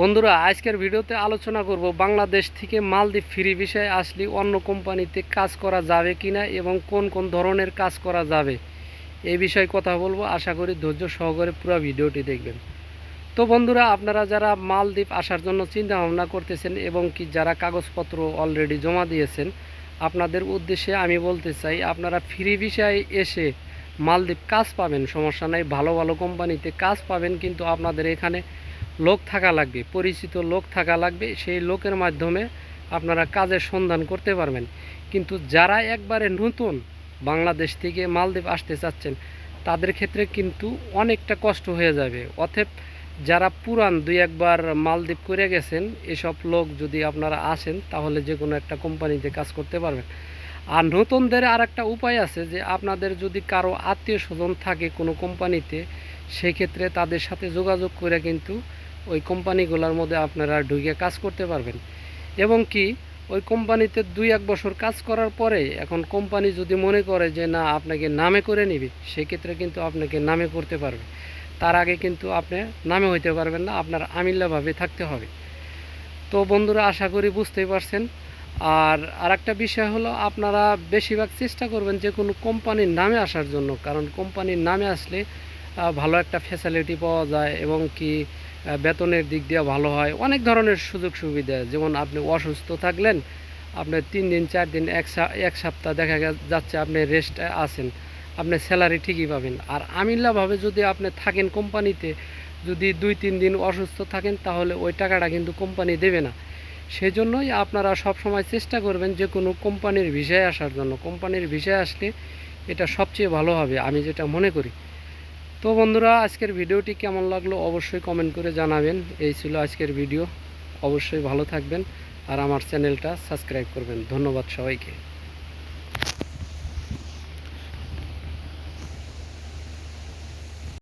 বন্ধুরা, আজকের ভিডিওতে আলোচনা করব বাংলাদেশ থেকে মালদ্বীপ ফ্রি বিষয়ে আসলে অন্য কোম্পানিতে কাজ করা যাবে কিনা এবং কোন কোন ধরনের কাজ করা যাবে এই বিষয়ে কথা বলব। আশা করি ধৈর্য সহকারে পুরো ভিডিওটি দেখবেন। তো বন্ধুরা, আপনারা যারা মালদ্বীপ আসার জন্য চিন্তা ভাবনা করতেছেন এবং কি যারা কাগজপত্র অলরেডি জমা দিয়েছেন, আপনাদের উদ্দেশ্যে আমি বলতে চাই, আপনারা ফ্রি বিষয়ে এসে মালদ্বীপ কাজ পাবেন, সমস্যা নাই। ভালো ভালো কোম্পানিতে কাজ পাবেন, কিন্তু আপনাদের এখানে লোক থাকা লাগবে, পরিচিত লোক থাকা লাগবে, সেই লোকের মাধ্যমে আপনারা কাজের সন্ধান করতে পারবেন। কিন্তু যারা একবারে নতুন বাংলাদেশ থেকে মালদ্বীপ আসতে চাচ্ছেন, তাদের ক্ষেত্রে কিন্তু অনেকটা কষ্ট হয়ে যাবে। অতএব যারা পুরান দুই একবার মালদ্বীপ করে গেছেন, এসব লোক যদি আপনারা আসেন, তাহলে যে কোনো একটা কোম্পানিতে কাজ করতে পারবেন। আর নতুনদের আর একটা উপায় আছে যে, আপনাদের যদি কারও আত্মীয় স্বজন থাকে কোনো কোম্পানিতে, সেক্ষেত্রে তাদের সাথে যোগাযোগ করে কিন্তু ওই কোম্পানিগুলোর মধ্যে আপনারা ঢুকে কাজ করতে পারবেন। এবং কি, ওই কোম্পানিতে দুই এক বছর কাজ করার পরে এখন কোম্পানি যদি মনে করে যে, না, আপনাকে নামে করে নিবে, সেক্ষেত্রে কিন্তু আপনাকে নামে করতে পারবে। তার আগে কিন্তু আপনি নামে হইতে পারবেন না, আপনার আমিল্লাভাবে থাকতে হবে। তো বন্ধুরা, আশা করি বুঝতেই পারছেন। আর আরেকটা বিষয় হলো, আপনারা বেশিরভাগ চেষ্টা করবেন যে, কোনো কোম্পানির নামে আসার জন্য। কারণ কোম্পানির নামে আসলে ভালো একটা ফ্যাসিলিটি পাওয়া যায় এবং কি বেতনের দিক দিয়ে ভালো হয়। অনেক ধরনের সুযোগ সুবিধা যেমন আপনি অসুস্থ থাকলেন আপনার তিন দিন, চার দিন, এক এক সপ্তাহ দেখা যাচ্ছে আপনি রেস্ট আছেন, আপনি স্যালারি ঠিকই পাবেন। আর আমিল্লাভাবে যদি আপনি থাকেন কোম্পানিতে, যদি দুই, তিন দিন অসুস্থ থাকেন, তাহলে ওই টাকাটা কিন্তু কোম্পানি দেবে না। সেই জন্যই আপনারা সব সময় চেষ্টা করবেন যে কোনো কোম্পানির ভিসায় আসার জন্য। কোম্পানির ভিসায় আসলে এটা সবচেয়ে ভালো হবে, আমি যেটা মনে করি। তো বন্ধুরা, আজকের ভিডিওটি কেমন লাগল অবশ্যই কমেন্ট করে জানাবেন। এই ছিল আজকের ভিডিও। অবশ্যই ভালো থাকবেন আর আমার চ্যানেলটা সাবস্ক্রাইব করবেন। ধন্যবাদ সবাইকে।